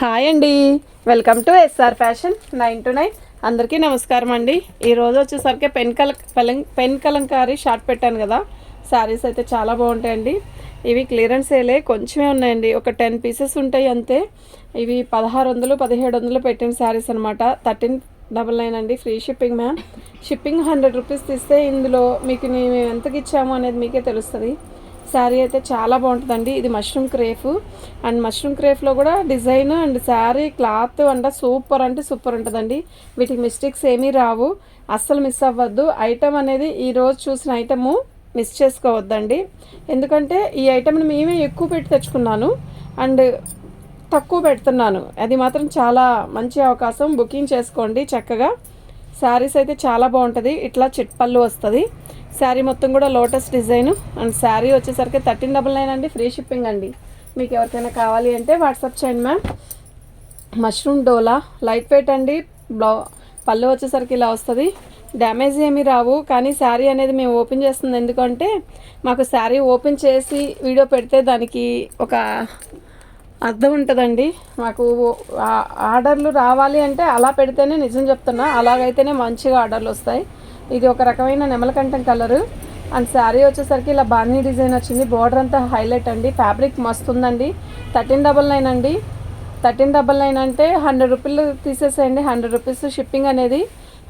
Hi అండి. Welcome to SR fashion nine to nine. అందరికీ నమస్కారం అండి. ఈ రోజు వచ్చేసరికి పెన్ కల పెలం పెన్ కలంకారీ షార్ట్ పెట్టాను కదా. శారీస్ అయితే చాలా బాగుంటాయండి. ఇవి క్లియరెన్స్ సేలే కొంచెమే ఉన్నాయండి. ఒక టెన్ పీసెస్ ఉంటాయి అంతే. ఇవి పదహారు వందలు పదిహేడు వందలు పెట్టిన శారీస్ అనమాట థర్టీన్ డబల్ నైన్ అండి free shipping ma'am. Shipping hundred rupees తీస్తే ఇందులో మీకు మేము ఎంతకి ఇచ్చాము అనేది మీకే తెలుస్తుంది. శారీ అయితే చాలా బాగుంటుందండి. ఇది మష్రూమ్ క్రేఫ్ అండ్ మష్రూమ్ క్రేఫ్లో కూడా డిజైన్ అండ్ శారీ క్లాత్ అంట సూపర్ అంటే సూపర్ ఉంటుందండి. వీటికి మిస్టేక్స్ ఏమీ రావు. అస్సలు మిస్ అవ్వద్దు. ఐటమ్ అనేది ఈ రోజు చూసిన ఐటము మిస్ చేసుకోవద్దండి. ఎందుకంటే ఈ ఐటమ్ని మేమే ఎక్కువ పెట్టి తెచ్చుకున్నాను. అండ్ తక్కువ పెడుతున్నాను. అది మాత్రం చాలా మంచి అవకాశం. బుకింగ్ చేసుకోండి చక్కగా. శారీస్ అయితే చాలా బాగుంటుంది. ఇట్లా చిట్పల్లు వస్తుంది. శారీ మొత్తం కూడా లోటస్ డిజైన్. అండ్ శారీ వచ్చేసరికి థర్టీన్ డబల్ నైన్ అండి ఫ్రీ షిప్పింగ్ అండి. మీకు ఎవరికైనా కావాలి అంటే వాట్సాప్ చేయండి మ్యామ్. మష్రూమ్ డోలా లైట్ వెయిట్ అండి బ్లౌ పళ్ళు వచ్చేసరికి ఇలా వస్తుంది. డ్యామేజ్ ఏమీ రావు కానీ శారీ అనేది మేము ఓపెన్ చేస్తుంది ఎందుకంటే మాకు శారీ ఓపెన్ చేసి వీడియో పెడితే దానికి ఒక అర్థం ఉంటుందండి. మాకు ఆర్డర్లు రావాలి అంటే అలా పెడితేనే నిజం చెప్తున్నా. అలాగైతేనే మంచిగా ఆర్డర్లు వస్తాయి. ఇది ఒక రకమైన నెమలకంఠం కలరు. అండ్ శారీ వచ్చేసరికి ఇలా బాన్నీ డిజైన్ వచ్చింది. బార్డర్ అంతా హైలైట్ అండి. ఫ్యాబ్రిక్ మస్తు ఉందండి. థర్టీన్ డబల్ నైన్ అండి. థర్టీన్ డబల్ నైన్ అంటే హండ్రెడ్ రూపీలు తీసేసేయండి. హండ్రెడ్ రూపీస్ షిప్పింగ్ అనేది.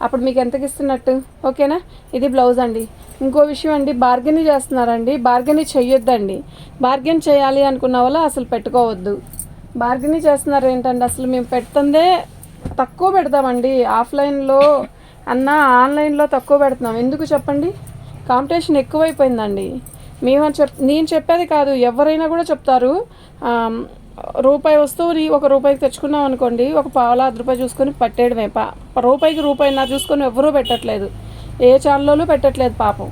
అప్పుడు మీకు ఎంతకి ఇస్తున్నట్టు? ఓకేనా? ఇది బ్లౌజ్ అండి. ఇంకో విషయం అండి బార్గెన్ చేస్తున్నారండి. బార్గెన్ చెయ్యొద్దండి. బార్గెన్ చేయాలి అనుకున్న వాళ్ళు అసలు పెట్టుకోవద్దు. బార్గెన్ చేస్తున్నారు ఏంటండి అసలు మేము పెడుతుందే తక్కువ పెడతామండి. ఆఫ్లైన్లో అన్న ఆన్లైన్లో తక్కువ పెడుతున్నాం. ఎందుకు చెప్పండి? కాంపిటీషన్ ఎక్కువైపోయిందండి. మేము చెప్ నేను చెప్పేది కాదు ఎవరైనా కూడా చెప్తారు. రూపాయి వస్తువుని ఒక రూపాయికి తెచ్చుకున్నాం అనుకోండి ఒక పావులా అర్ధ రూపాయి చూసుకొని పట్టేయడమే. పా రూపాయికి రూపాయి నా చూసుకొని ఎవరూ పెట్టట్లేదు. ఏ ఛానల్లో పెట్టట్లేదు పాపం.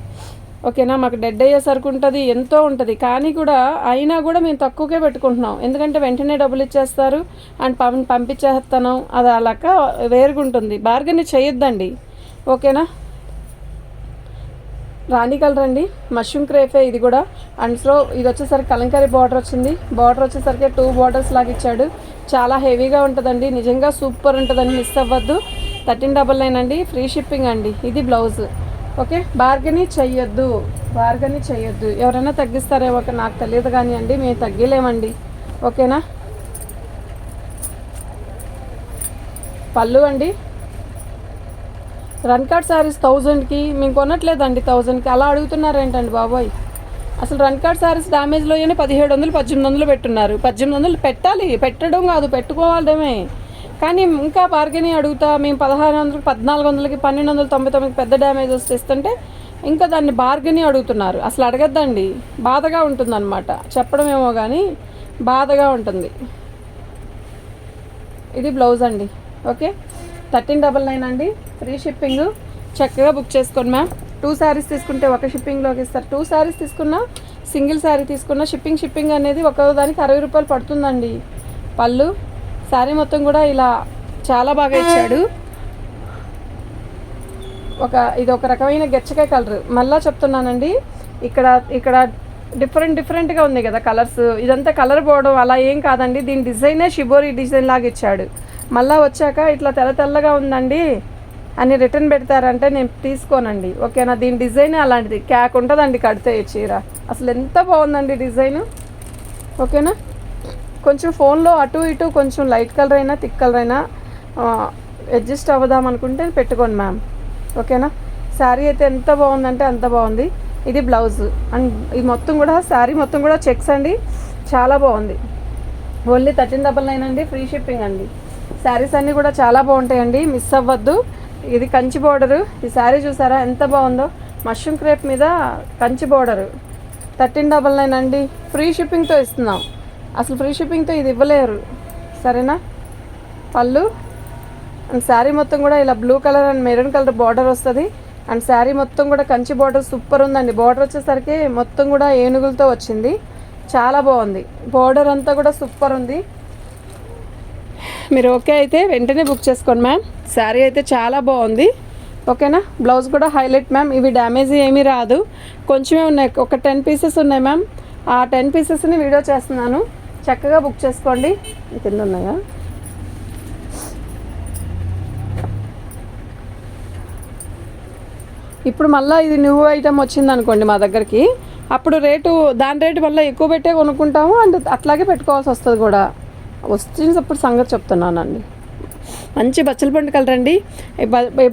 ఓకేనా? మాకు డెడ్ అయ్యే సరుకు ఉంటుంది ఎంతో ఉంటుంది. కానీ కూడా అయినా కూడా మేము తక్కువకే పెట్టుకుంటున్నాం. ఎందుకంటే వెంటనే డబ్బులు ఇచ్చేస్తారు అండ్ పం పంపించేస్తాను అది అలాగా వేరుగుంటుంది. వేరుగా ఉంటుంది బార్గెన్ చేయొద్దండి. ఓకేనా? రాణి కలర్ అండి. మష్రూమ్ క్రేఫే ఇది కూడా. అండ్ సో ఇది వచ్చేసరికి కలంకారీ బార్డర్ వచ్చింది. బార్డర్ వచ్చేసరికి టూ బార్డర్స్ లాగా ఇచ్చాడు. చాలా హెవీగా ఉంటుందండి. నిజంగా సూపర్ ఉంటుందండి మిస్ అవ్వద్దు. థర్టీన్ డబల్ నైన్ అండి. ఫ్రీ షిప్పింగ్ అండి. ఇది బ్లౌజ్ ఓకే బార్గని చెయ్యొద్దు. బార్గెని చెయ్యొద్దు. ఎవరైనా తగ్గిస్తారేమో ఒక నాకు తెలియదు కానీ అండి మేము తగ్గిలేమండి. ఓకేనా? పళ్ళు అండి. రన్ కార్డ్ శారీస్ థౌజండ్కి మేము కొనట్లేదండి థౌజండ్కి. అలా అడుగుతున్నారు ఏంటండి బాబోయ్? అసలు రన్ కార్డ్ శారీస్ డ్యామేజ్లోనే పదిహేడు వందలు పద్దెనిమిది వందలు పెట్టున్నారు. పద్దెనిమిది వందలు పెట్టాలి పెట్టడం కాదు పెట్టుకోవాలమే కానీ ఇంకా బార్గెనింగ్ అడుగుతా మేము పదహారు వందలకి పద్నాలుగు వందలకి పన్నెండు వందల తొంభై తొమ్మిది పెద్ద డ్యామేజ్ వస్తే ఇంకా దాన్ని బార్గెనింగ్ అడుగుతున్నారు. అసలు అడగద్దండి. బాధగా ఉంటుందన్నమాట. చెప్పడమేమో కానీ బాధగా ఉంటుంది. ఇది బ్లౌజ్ అండి. ఓకే? థర్టీన్ డబల్ నైన్ అండి. Free shipping. చక్కగా బుక్ చేసుకోండి మ్యామ్. టూ శారీస్ తీసుకుంటే ఒక షిప్పింగ్లోకి ఇస్తారు. టూ శారీస్ తీసుకున్నా సింగిల్ శారీ తీసుకున్నా షిప్పింగ్ షిప్పింగ్ అనేది ఒక దానికి అరవై రూపాయలు పడుతుందండి. పళ్ళు. శారీ మొత్తం కూడా ఇలా చాలా బాగా ఇచ్చాడు. ఒక ఇది ఒక రకమైన గచ్చకాయ కలర్. మళ్ళా చెప్తున్నానండి. ఇక్కడ ఇక్కడ డిఫరెంట్ డిఫరెంట్గా ఉంది కదా కలర్స్. ఇదంతా కలర్ పోవడం అలా ఏం కాదండి. దీని డిజైనే షిబోరి డిజైన్ లాగా ఇచ్చాడు. మళ్ళీ వచ్చాక ఇట్లా తెల్ల తెల్లగా ఉందండి అని రిటర్న్ పెడతారంటే నేను తీసుకోనండి. ఓకేనా? దీని డిజైన్ అలాంటిది. క్యాక్ ఉంటుందండి కడితే ఈ చీర. అసలు ఎంత బాగుందండి డిజైన్? ఓకేనా? కొంచెం ఫోన్లో అటు ఇటు కొంచెం లైట్ కలర్ అయినా థిక్ కలర్ అయినా అడ్జస్ట్ అవ్వదాం అనుకుంటే పెట్టుకోండి మ్యామ్. ఓకేనా? శారీ అయితే ఎంత బాగుందంటే అంత బాగుంది. ఇది బ్లౌజ్. అండ్ ఇది మొత్తం కూడా శారీ మొత్తం కూడా చెక్స్ అండి. చాలా బాగుంది. ఓన్లీ థర్టీన్ డబల్ నైన్ అండి. ఫ్రీ షిప్పింగ్ అండి. శారీస్ అన్నీ కూడా చాలా బాగుంటాయండి. మిస్ అవ్వద్దు. ఇది కంచి బోర్డరు ఈ శారీ చూసారా? ఎంత బాగుందో. మష్రూమ్ క్రేప్ మీద Kanchi border thirteen double nine అండి. ఫ్రీ షిప్పింగ్తో ఇస్తున్నాం. అసలు ఫ్రీ షిప్పింగ్తో ఇది ఇవ్వలేరు. సరేనా? పళ్ళు. అండ్ శారీ మొత్తం కూడా ఇలా blue colour and maroon colour border వస్తుంది. అండ్ శారీ మొత్తం కూడా కంచి బార్డర్ సూపర్ ఉందండి. బార్డర్ వచ్చేసరికి మొత్తం కూడా ఏనుగులతో వచ్చింది. చాలా బాగుంది. బార్డర్ అంతా కూడా సూపర్ ఉంది. మీరు ఓకే అయితే వెంటనే బుక్ చేసుకోండి మ్యామ్. శారీ అయితే చాలా బాగుంది. ఓకేనా? బ్లౌజ్ కూడా హైలైట్ మ్యామ్. ఇవి డ్యామేజ్ ఏమీ రాదు. కొంచెమే ఉన్నాయి. ఒక టెన్ పీసెస్ ఉన్నాయి మ్యామ్. ఆ టెన్ పీసెస్ని వీడియో చేస్తున్నాను. చక్కగా బుక్ చేసుకోండి. కింద ఉన్నాయా? ఇప్పుడు మళ్ళీ ఇది న్యూ ఐటమ్ వచ్చింది అనుకోండి మా దగ్గరికి. అప్పుడు రేటు దాని రేటు మళ్ళీ ఎక్కువ పెట్టే కొనుక్కుంటాము. అండ్ అట్లాగే పెట్టుకోవాల్సి వస్తుంది కూడా. వచ్చినప్పుడు సంగతి చెప్తున్నానండి. మంచి బచ్చల పండు కలర్ అండి. ఈ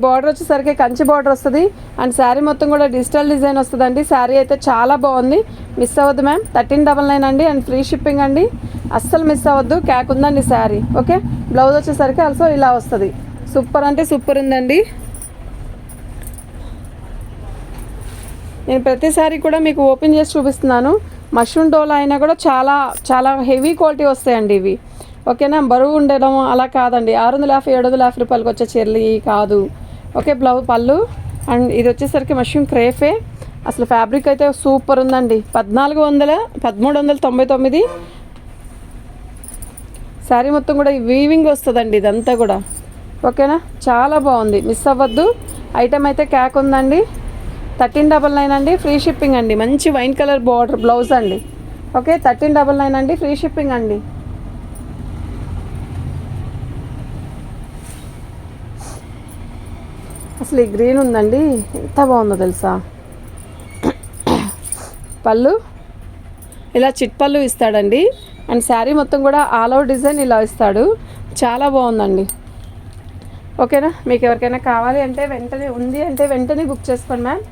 బార్డర్ వచ్చేసరికి కంచి బార్డర్ వస్తుంది. అండ్ శారీ మొత్తం కూడా డిజిటల్ డిజైన్ వస్తుందండి. శారీ అయితే చాలా బాగుంది. మిస్ అవ్వద్దు మ్యామ్. థర్టీన్ డబల్ నైన్ అండి. అండ్ ఫ్రీ షిప్పింగ్ అండి. అస్సలు మిస్ అవ్వద్దు. క్యాక్ ఉందండి శారీ. ఓకే? బ్లౌజ్ వచ్చేసరికి ఆల్సో ఇలా వస్తుంది. సూపర్ అంటే సూపర్ ఉందండి. నేను ప్రతిసారి కూడా మీకు ఓపెన్ చేసి చూపిస్తున్నాను. మష్రూమ్ డోలా అయినా కూడా చాలా చాలా హెవీ క్వాలిటీ వస్తాయండి ఇవి. ఓకేనా? బరువు ఉండడం అలా కాదండి. ఆరు వందల యాభై ఏడు వందల యాభై రూపాయలకి వచ్చే చీరలు కాదు. ఓకే బ్లౌజ్ పళ్ళు. అండ్ ఇది వచ్చేసరికి మష్రూమ్ క్రేఫే. అసలు ఫ్యాబ్రిక్ అయితే సూపర్ ఉందండి. పద్నాలుగు వందల పదమూడు వందల తొంభై తొమ్మిది. శారీ మొత్తం కూడా వీవింగ్ వస్తుందండి ఇదంతా కూడా. ఓకేనా? చాలా బాగుంది. మిస్ అవ్వద్దు. ఐటమ్ అయితే క్యాక్ ఉందండి. థర్టీన్ డబల్ నైన్ అండి. ఫ్రీ షిప్పింగ్ అండి. మంచి వైన్ కలర్ బార్డర్ బ్లౌజ్ అండి. ఓకే థర్టీన్ డబల్ నైన్ అండి. ఫ్రీ షిప్పింగ్ అండి. అసలు ఈ గ్రీన్ ఉందండి? ఎంత బాగుందో తెలుసా? పళ్ళు? ఇలా చిట్ పళ్ళు ఇస్తాడండి. అండ్ శారీ మొత్తం కూడా ఆల్ అవుట్ డిజైన్ ఇలా ఇస్తాడు. చాలా బాగుందండి. ఓకేనా? మీకు ఎవరికైనా కావాలి అంటే వెంటనే ఉంది అంటే వెంటనే బుక్ చేసుకోండి మ్యామ్.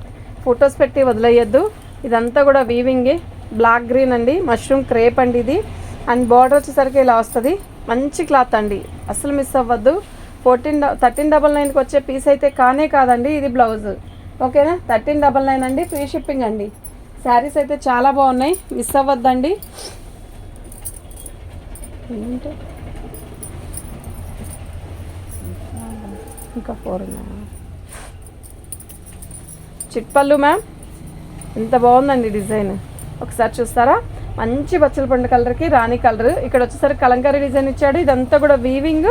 ఫొటోస్ పెట్టి వదిలేయద్దు. ఇదంతా కూడా వీవింగే బ్లాక్ గ్రీన్ అండి. మష్రూమ్ క్రేప్ అండి ఇది. అండ్ బార్డర్ వచ్చేసరికి ఇలా వస్తుంది. మంచి క్లాత్ అండి. అసలు మిస్ అవ్వద్దు. ఫోర్టీన్ థర్టీన్ డబల్ నైన్కి వచ్చే పీస్ అయితే కానే కాదండి ఇది బ్లౌజ్. ఓకేనా? థర్టీన్ డబల్ నైన్ అండి ఫ్రీ షిప్పింగ్ అండి. శారీస్ అయితే చాలా బాగున్నాయి మిస్ అవ్వద్దండి. ఇంకా ఫోర్ ఉన్నాయా? చిట్పల్లు మ్యామ్ ఎంత బాగుందండి డిజైన్. ఒకసారి చూస్తారా? మంచి బచ్చల పండు కలర్కి రాణి కలర్. ఇక్కడ వచ్చేసరికి కలంకారీ డిజైన్ ఇచ్చాడు ఇదంతా కూడా వీవింగ్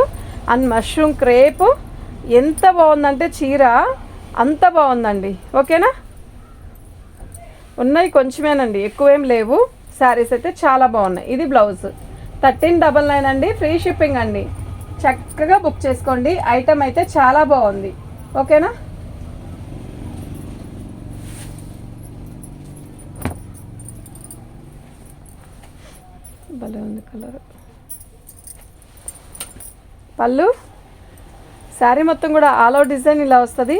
అండ్ మష్రూమ్ క్రేప్ ఎంత బాగుందంటే చీర అంత బాగుందండి. ఓకేనా? ఉన్నాయి కొంచెమేనండి ఎక్కువేం లేవు. శారీస్ అయితే చాలా బాగున్నాయి. ఇది బ్లౌజ్. థర్టీన్ డబల్ నైన్ అండి ఫ్రీ షిప్పింగ్ అండి. చక్కగా బుక్ చేసుకోండి. ఐటమ్ అయితే చాలా బాగుంది. ఓకేనా? భలే ఉంది కలర్. పళ్ళు. శారీ మొత్తం కూడా ఆల్ అవుట్ డిజైన్ ఇలా వస్తుంది.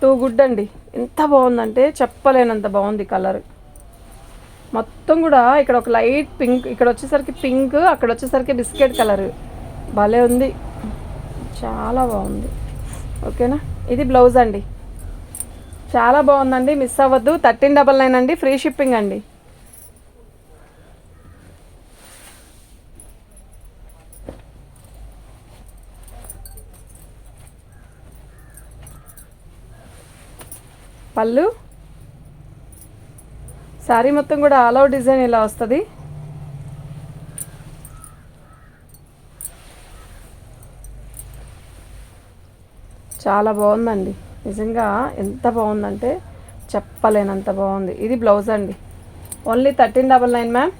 టూ గుడ్ అండి. ఎంత బాగుందంటే చెప్పలేనంత బాగుంది కలర్. మొత్తం కూడా ఇక్కడ ఒక లైట్ పింక్ ఇక్కడ వచ్చేసరికి పింక్ అక్కడ వచ్చేసరికి బిస్కెట్ కలర్. భలే ఉంది. చాలా బాగుంది. ఓకేనా? ఇది బ్లౌజ్ అండి. చాలా బాగుందండి. మిస్ అవ్వద్దు. థర్టీన్ డబల్ నైన్ అండి. ఫ్రీ షిప్పింగ్ అండి. పళ్ళు. శారీ మొత్తం కూడా ఆల్ అవుట్ డిజైన్ ఇలా వస్తుంది. చాలా బాగుందండి. నిజంగా ఎంత బాగుందంటే చెప్పలేనంత బాగుంది. ఇది బ్లౌజ్ అండి. Only thirteen double nine ma'am.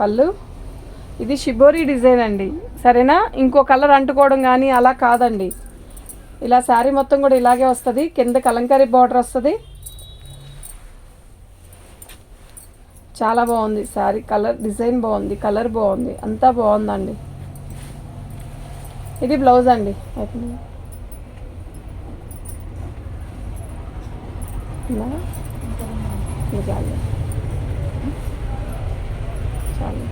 పళ్ళు. ఇది షిబోరీ డిజైన్ అండి. సరేనా? ఇంకో కలర్ అంటుకోవడం కానీ అలా కాదండి. ఇలా శారీ మొత్తం కూడా ఇలాగే వస్తుంది. కింద కలంకారీ బార్డర్ వస్తుంది. చాలా బాగుంది శారీ. కలర్ డిజైన్ బాగుంది. కలర్ బాగుంది. అంతా బాగుందండి. ఇది బ్లౌజ్ అండి. అయిపోయింది. చాలు.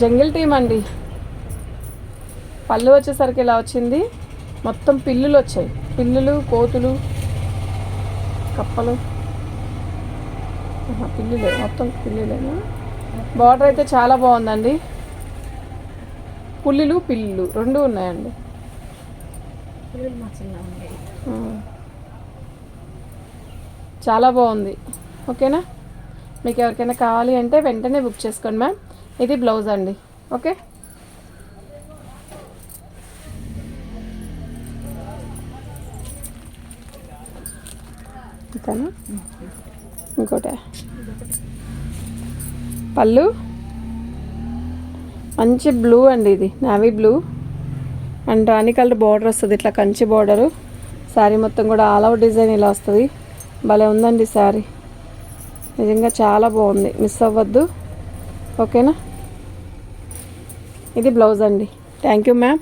జంగిల్ టీమ్ అండి. పళ్ళు వచ్చేసరికి ఇలా వచ్చింది. మొత్తం పిల్లులు వచ్చాయి. పిల్లులు కోతులు కప్పలు. పిల్లులే. మొత్తం పిల్లులేనా? బార్డర్ అయితే చాలా బాగుందండి. పుల్లిలు పిల్లులు రెండు ఉన్నాయండి. చాలా బాగుంది. ఓకేనా? మీకు ఎవరికైనా కావాలి అంటే వెంటనే బుక్ చేసుకోండి మ్యామ్. ఇది బ్లౌజ్ అండి. ఓకే? ఇంకానా ఇంకోటే. పళ్ళు? మంచి బ్లూ అండి ఇది. Navy blue. And Rani colour border వస్తుంది ఇట్లా కంచి బార్డరు. శారీ మొత్తం కూడా ఆల్ అవుట్ డిజైన్ ఇలా వస్తుంది. భలే ఉందండి శారీ నిజంగా చాలా బాగుంది. మిస్ అవ్వద్దు. ఓకేనా? ఇది బ్లౌజ్ అండి. Thank you ma'am